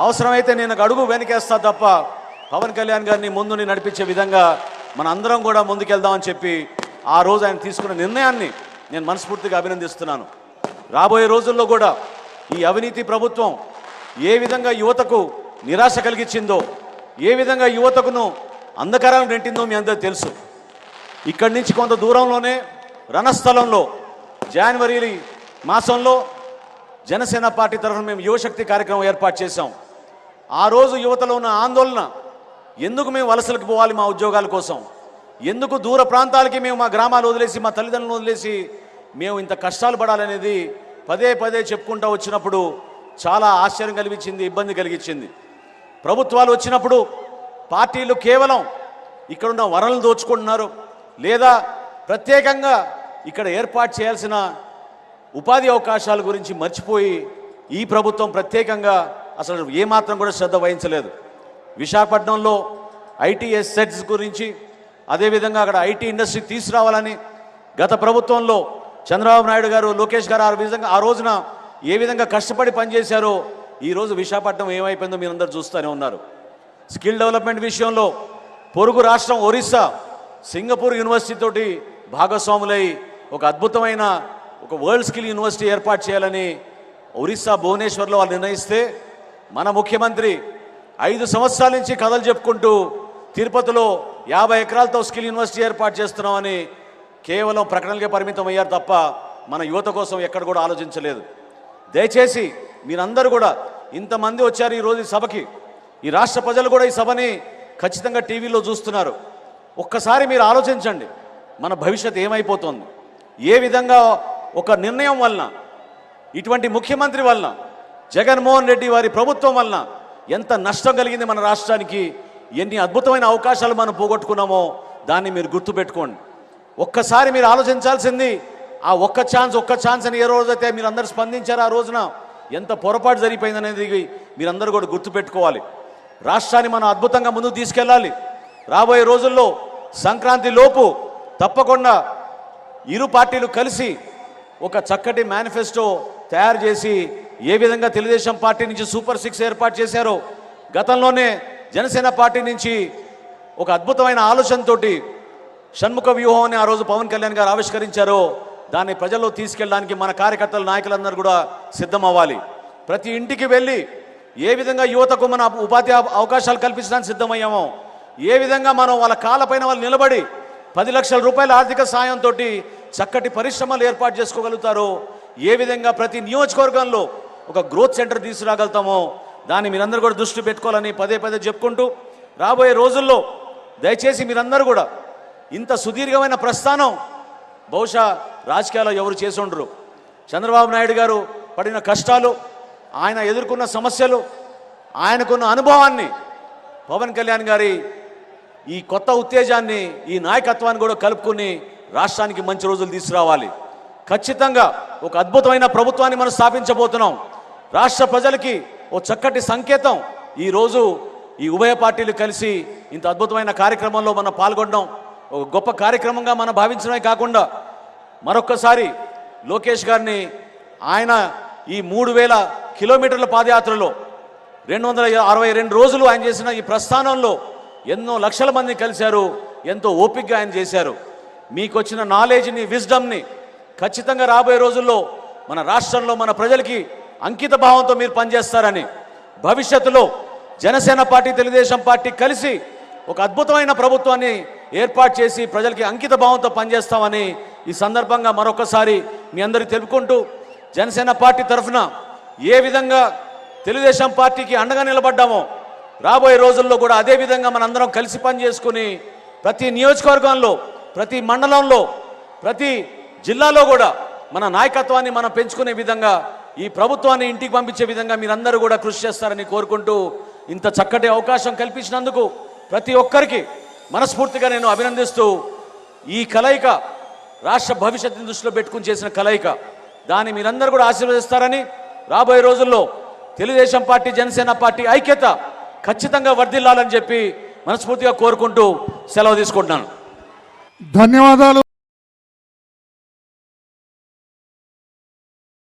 అవసరమైతే నేను అడుగు వెనకేస్తా తప్ప పవన్ కళ్యాణ్ గారిని ముందుని నడిపించే విధంగా మన అందరం కూడా ముందుకెళ్దామని చెప్పి ఆ రోజు ఆయన తీసుకున్న నిర్ణయాన్ని నేను మనస్ఫూర్తిగా అభినందిస్తున్నాను. రాబోయే రోజుల్లో కూడా ఈ అవినీతి ప్రభుత్వం ఏ విధంగా యువతకు నిరాశ కలిగించిందో ఏ విధంగా యువతకును అంధకారం నెట్టిందో మీ అందరూ తెలుసు. ఇక్కడి నుంచి కొంత దూరంలోనే రణస్థలంలో జనవరి మాసంలో జనసేన పార్టీ తరఫున మేము యువశక్తి కార్యక్రమం ఏర్పాటు చేశాం. ఆ రోజు యువతలో ఉన్న ఆందోళన ఎందుకు మేము వలసలకు పోవాలి మా ఉద్యోగాల కోసం? ఎందుకు దూర ప్రాంతాలకి మేము మా గ్రామాలు వదిలేసి మా తల్లిదండ్రులను వదిలేసి మేము ఇంత కష్టాలు పడాలనేది పదే పదే చెప్పుకుంటూ వచ్చినప్పుడు చాలా ఆశ్చర్యం కలిగించింది ఇబ్బంది కలిగించింది. ప్రభుత్వాలు వచ్చినప్పుడు పార్టీలు కేవలం ఇక్కడున్న వనరులు దోచుకుంటున్నారు. లేదా ప్రత్యేకంగా ఇక్కడ ఏర్పాటు చేయాల్సిన ఉపాధి అవకాశాల గురించి మర్చిపోయి ఈ ప్రభుత్వం ప్రత్యేకంగా అసలు ఏమాత్రం కూడా శ్రద్ధ వహించలేదు. విశాఖపట్నంలో ఐటీ ఎస్సెట్స్ గురించి అదేవిధంగా అక్కడ ఐటీ ఇండస్ట్రీ తీసుకురావాలని గత ప్రభుత్వంలో చంద్రబాబు నాయుడు గారు లోకేష్ గారు ఆ విధంగా ఆ రోజున ఏ విధంగా కష్టపడి పనిచేశారో ఈరోజు విశాఖపట్నం ఏమైపోయిందో మీరందరూ చూస్తూనే ఉన్నారు. స్కిల్ డెవలప్మెంట్ విషయంలో పొరుగు రాష్ట్రం ఒరిస్సా సింగపూర్ యూనివర్సిటీ తోటి భాగస్వాములై ఒక అద్భుతమైన ఒక వరల్డ్ స్కిల్ యూనివర్సిటీ ఏర్పాటు చేయాలని ఒరిస్సా భువనేశ్వర్లో వాళ్ళు నిర్ణయిస్తే మన ముఖ్యమంత్రి ఐదు సంవత్సరాల నుంచి కథలు చెప్పుకుంటూ తిరుపతిలో యాభై ఎకరాలతో స్కిల్ యూనివర్సిటీ ఏర్పాటు చేస్తున్నామని కేవలం ప్రకటనలకే పరిమితం అయ్యారు తప్ప మన యువత కోసం ఎక్కడ కూడా ఆలోచించలేదు. దయచేసి మీరందరూ కూడా ఇంతమంది వచ్చారు ఈరోజు ఈ సభకి. ఈ రాష్ట్ర ప్రజలు కూడా ఈ సభని ఖచ్చితంగా టీవీలో చూస్తున్నారు. ఒక్కసారి మీరు ఆలోచించండి. మన భవిష్యత్ ఏమైపోతుంది? ఏ విధంగా ఒక నిర్ణయం వలన ఇటువంటి ముఖ్యమంత్రి వలన జగన్మోహన్ రెడ్డి వారి ప్రభుత్వం వలన ఎంత నష్టం కలిగింది మన రాష్ట్రానికి ఎన్ని అద్భుతమైన అవకాశాలు మనం పోగొట్టుకున్నామో దాన్ని మీరు గుర్తుపెట్టుకోండి. ఒక్కసారి మీరు ఆలోచించాల్సింది ఆ ఒక్క ఛాన్స్ ఒక్క ఛాన్స్ అని ఏ రోజైతే మీరు అందరు స్పందించారు ఆ రోజున ఎంత పొరపాటు జరిగిపోయిందనేది మీరందరూ కూడా గుర్తుపెట్టుకోవాలి. రాష్ట్రాన్ని మనం అద్భుతంగా ముందుకు తీసుకెళ్ళాలి. రాబోయే రోజుల్లో సంక్రాంతి లోపు తప్పకుండా ఇరు పార్టీలు కలిసి ఒక చక్కటి మేనిఫెస్టో తయారు చేసి ఏ విధంగా తెలుగుదేశం పార్టీ నుంచి సూపర్ సిక్స్ ఏర్పాటు చేశారో గతంలోనే జనసేన పార్టీ నుంచి ఒక అద్భుతమైన ఆలోచనతోటి షణ్ముఖ వ్యూహం అని ఆ రోజు పవన్ కళ్యాణ్ గారు ఆవిష్కరించారో దాన్ని ప్రజల్లో తీసుకెళ్ళడానికి మన కార్యకర్తలు నాయకులందరూ కూడా సిద్ధం అవ్వాలి ప్రతి ఇంటికి వెళ్ళి ఏ విధంగా యువతకు మన ఉపాధి అవకాశాలు కల్పించడానికి సిద్ధమయ్యామో ఏ విధంగా మనం వాళ్ళ కాళ్ళపైన వాళ్ళు నిలబడి పది లక్షల రూపాయల ఆర్థిక సాయంతో చక్కటి పరిశ్రమలు ఏర్పాటు చేసుకోగలుగుతారో ఏ విధంగా ప్రతి నియోజకవర్గంలో ఒక గ్రోత్ సెంటర్ తీసుకురాగలుగుతామో దాన్ని మీరందరూ కూడా దృష్టి పెట్టుకోవాలని పదే పదే చెప్పుకుంటూ రాబోయే రోజుల్లో దయచేసి మీరందరూ కూడా ఇంత సుదీర్ఘమైన ప్రస్థానం బహుశా రాజకీయాల్లో ఎవరు చేసి ఉండరు. చంద్రబాబు నాయుడు గారు పడిన కష్టాలు ఆయన ఎదుర్కొన్న సమస్యలు ఆయనకున్న అనుభవాన్ని పవన్ కళ్యాణ్ గారి ఈ కొత్త ఉత్తేజాన్ని ఈ నాయకత్వాన్ని కూడా కలుపుకుని రాష్ట్రానికి మంచి రోజులు తీసుకురావాలి. ఖచ్చితంగా ఒక అద్భుతమైన ప్రభుత్వాన్ని మనం స్థాపించబోతున్నాం. రాష్ట్ర ప్రజలకి ఓ చక్కటి సంకేతం. ఈరోజు ఈ ఉభయ పార్టీలు కలిసి ఇంత అద్భుతమైన కార్యక్రమంలో మనం పాల్గొనడం ఒక గొప్ప కార్యక్రమంగా మనం భావించడమే కాకుండా మరొక్కసారి లోకేష్ గారిని ఆయన ఈ మూడు వేల కిలోమీటర్ల పాదయాత్రలో రెండు వందల అరవై రెండు రోజులు ఆయన చేసిన ఈ ప్రస్థానంలో ఎన్నో లక్షల మంది కలిశారు ఎంతో ఓపికగా ఆయన చేశారు. మీకు వచ్చిన నాలెడ్జ్ని విజ్డమ్ని ఖచ్చితంగా రాబోయే రోజుల్లో మన రాష్ట్రంలో మన ప్రజలకి అంకిత భావంతో మీరు పనిచేస్తారని భవిష్యత్తులో జనసేన పార్టీ తెలుగుదేశం పార్టీ కలిసి ఒక అద్భుతమైన ప్రభుత్వాన్ని ఏర్పాటు చేసి ప్రజలకి అంకిత భావంతో పనిచేస్తామని ఈ సందర్భంగా మరొకసారి మీ అందరికీ తెలుపుకుంటూ జనసేన పార్టీ తరఫున ఏ విధంగా తెలుగుదేశం పార్టీకి అండగా నిలబడ్డామో రాబోయే రోజుల్లో కూడా అదే విధంగా మనందరం కలిసి పనిచేసుకుని ప్రతి నియోజకవర్గంలో ప్రతి మండలంలో ప్రతి జిల్లాలో కూడా మన నాయకత్వాన్ని మనం పెంచుకునే విధంగా ఈ ప్రభుత్వాన్ని ఇంటికి పంపించే విధంగా మీరందరూ కూడా కృషి చేస్తారని కోరుకుంటూ ఇంత చక్కటి అవకాశం కల్పించినందుకు ప్రతి ఒక్కరికి మనస్ఫూర్తిగా నేను అభినందిస్తూ ఈ కలయిక రాష్ట్ర భవిష్యత్తుని దృష్టిలో పెట్టుకుని చేసిన కలయిక దాన్ని మీరందరూ కూడా ఆశీర్వదిస్తారని రాబోయే రోజుల్లో తెలుగుదేశం పార్టీ జనసేన పార్టీ ఐక్యత ఖచ్చితంగా వర్ధిల్లాలని చెప్పి మనస్ఫూర్తిగా కోరుకుంటూ సెలవు తీసుకుంటున్నాను. ధన్యవాదాలు.